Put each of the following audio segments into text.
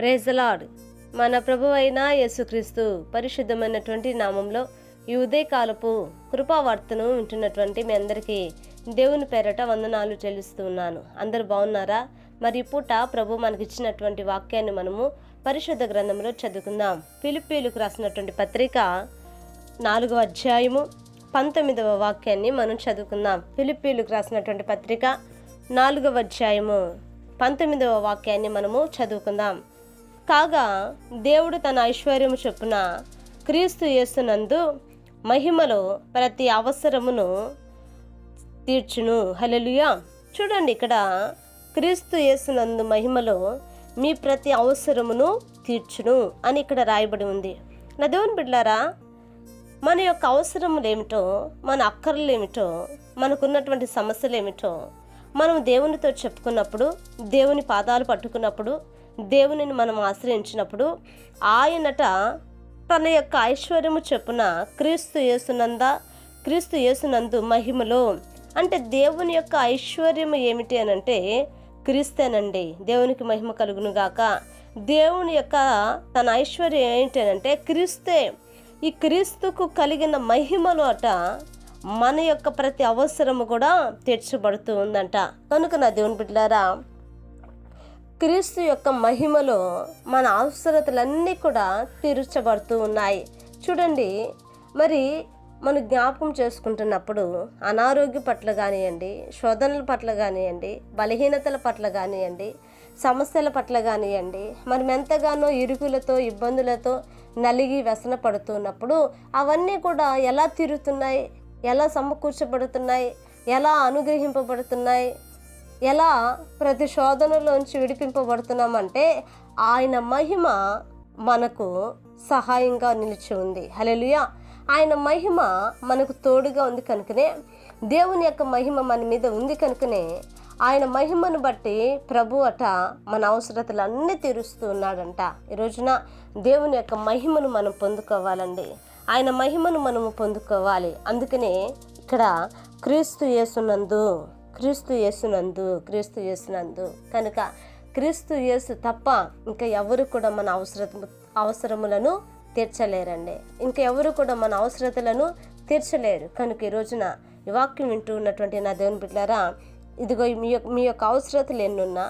Praise the Lord మన ప్రభు అయిన యేసుక్రీస్తు పరిశుద్ధమైనటువంటి నామంలో ఈ ఉదయకాలపు కృపావార్తను వింటున్నటువంటి మీ అందరికీ దేవుని పేరట వందనాలు చెల్లిస్తూ ఉన్నాను అందరు బాగున్నారా? మరి పూట ప్రభు మనకిచ్చినటువంటి వాక్యాన్ని మనము పరిశుద్ధ గ్రంథంలో చదువుకుందాం. పిలిపీలకు రాసినటువంటి పత్రిక నాలుగవ అధ్యాయము పంతొమ్మిదవ వాక్యాన్ని మనం చదువుకుందాం. ఫిలిప్పీలకు రాసినటువంటి పత్రిక నాలుగవ అధ్యాయము పంతొమ్మిదవ వాక్యాన్ని మనము చదువుకుందాం. కాగా దేవుడు తన ఐశ్వర్యము చొప్పున క్రీస్తు యేసునందు మహిమలో ప్రతి అవసరమును తీర్చును. హలలుయా చూడండి ఇక్కడ క్రీస్తు యేసునందు మహిమలో మీ ప్రతి అవసరమును తీర్చును అని ఇక్కడ రాయబడి ఉంది. నా దేవుని బిడ్డారా మన యొక్క అవసరములు ఏమిటో మన అక్కర్లు ఏమిటో మనకున్నటువంటి సమస్యలు ఏమిటో మనం దేవునితో చెప్పుకున్నప్పుడు దేవుని పాదాలు పట్టుకున్నప్పుడు దేవునిని మనం ఆశ్రయించినప్పుడు ఆయనట తన యొక్క ఐశ్వర్యము చెప్పున క్రీస్తు యేసునంద క్రీస్తు యేసునందు మహిమలో అంటే దేవుని యొక్క ఐశ్వర్యము ఏమిటి అని అంటే క్రీస్తేనండి. దేవునికి మహిమ కలుగును గాక దేవుని యొక్క తన ఐశ్వర్యం ఏంటి అని అంటే క్రీస్తే. ఈ క్రీస్తుకు కలిగిన మహిమలో అట మన యొక్క ప్రతి అవసరము కూడా తీర్చబడుతూ ఉందంట. కనుక నా దేవుని బిడ్డలారా క్రీస్తు యొక్క మహిమలో మన అవసరతలన్నీ కూడా తీర్చబడుతూ ఉన్నాయి. చూడండి మరి మనం జ్ఞాపకం చేసుకుంటున్నప్పుడు అనారోగ్య పట్ల కానివ్వండి శోధనల పట్ల కానివ్వండి బలహీనతల పట్ల కానివ్వండి సమస్యల పట్ల కానివ్వండి మనం ఎంతగానో ఇరుకులతో ఇబ్బందులతో నలిగి వ్యసన పడుతున్నప్పుడు అవన్నీ కూడా ఎలా తీరుతున్నాయి? ఎలా సమకూర్చబడుతున్నాయి? ఎలా అనుగ్రహింపబడుతున్నాయి? ఎలా ప్రతి శోధనలోంచి విడిపింపబడుతున్నామంటే ఆయన మహిమ మనకు సహాయంగా నిలిచి ఉంది. హలెలుయా ఆయన మహిమ మనకు తోడుగా ఉంది కనుకనే దేవుని యొక్క మహిమ మన మీద ఉంది కనుకనే ఆయన మహిమను బట్టి ప్రభు అట మన అవసరతలు అన్నీ తీరుస్తూ ఉన్నాడంట. ఈ రోజున దేవుని యొక్క మహిమను మనం పొందుకోవాలండి. ఆయన మహిమను మనము పొందుకోవాలి. అందుకనే ఇక్కడ క్రీస్తు యేసునందు క్రీస్తు యేసునందు క్రీస్తు యేసునందు. కనుక క్రీస్తు యేసు తప్ప ఇంకా ఎవరు కూడా మన అవసర అవసరములను తీర్చలేరండి. ఇంకా ఎవరు కూడా మన అవసరతలను తీర్చలేరు. కనుక ఈ రోజున ఈ వాక్యం వింటూ ఉన్నటువంటి నా దేవుని బిడ్డారా ఇదిగో మీ యొక్క మీ యొక్క అవసరతలు ఎన్నున్నా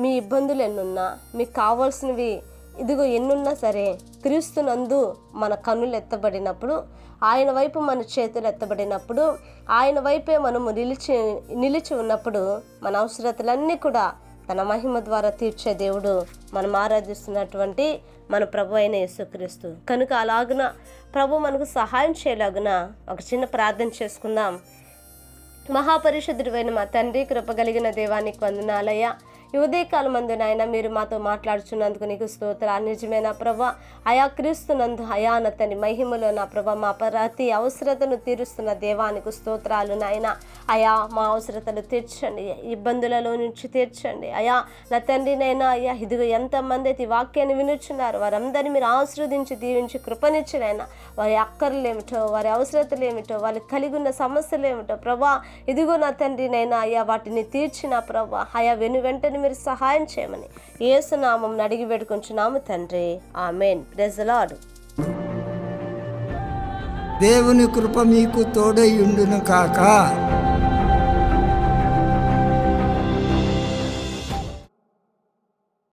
మీ ఇబ్బందులు ఎన్నున్నా మీకు కావాల్సినవి ఇదిగో ఎన్నున్నా సరే క్రీస్తునందు మన కన్నులు ఎత్తబడినప్పుడు ఆయన వైపు మన చేతులు ఎత్తబడినప్పుడు ఆయన వైపే మనము నిలిచి నిలిచి ఉన్నప్పుడు మన అవసరతలన్నీ కూడా తన మహిమ ద్వారా తీర్చే దేవుడు మనం ఆరాధిస్తున్నటువంటి మన ప్రభు అయిన యేసుక్రీస్తు. కనుక అలాగున ప్రభు మనకు సహాయం చేయలాగున ఒక చిన్న ప్రార్థన చేసుకుందాం. మహాపరిషుద్ధుడైన మా తండ్రి కృప కలిగిన దేవానికి వందనాలయ్యా. ఉదయకాలం మందు నాయన మీరు మాతో మాట్లాడుచున్నందుకు నీకు స్తోత్రాలు. నిజమైన ప్రభా? అయా క్రీస్తునందు అయాన తని మహిమలో నా ప్రభా మా ప్రతి అవసరతను తీరుస్తున్న దేవానికి స్తోత్రాలు నాయన. అయా మా అవసరతలు తీర్చండి ఇబ్బందులలో నుంచి తీర్చండి. అయా నా తండ్రినైనా అయ్యా ఇదిగో ఎంతమంది అయితే ఈ వాక్యాన్ని వినుచున్నారు వారందరినీ మీరు ఆశీర్వదించి దీవించి కృపనిచ్చినైనా వారి అక్కర్లు ఏమిటో వారి అవసరతలు ఏమిటో వాళ్ళు కలిగి ఉన్న సమస్యలు ఏమిటో ప్రభా ఇదిగో నా తండ్రినైనా అయ్యా వాటిని తీర్చిన ప్రభా అయా వెను వెంటనే మీరు సహాయం చేయమని. ఏసునామం అడిగి పెట్టుకుంటున్నాము తండ్రి. ఆమెన్. ప్రెజలాడు దేవుని కృప మీకు తోడై ఉండును కాక.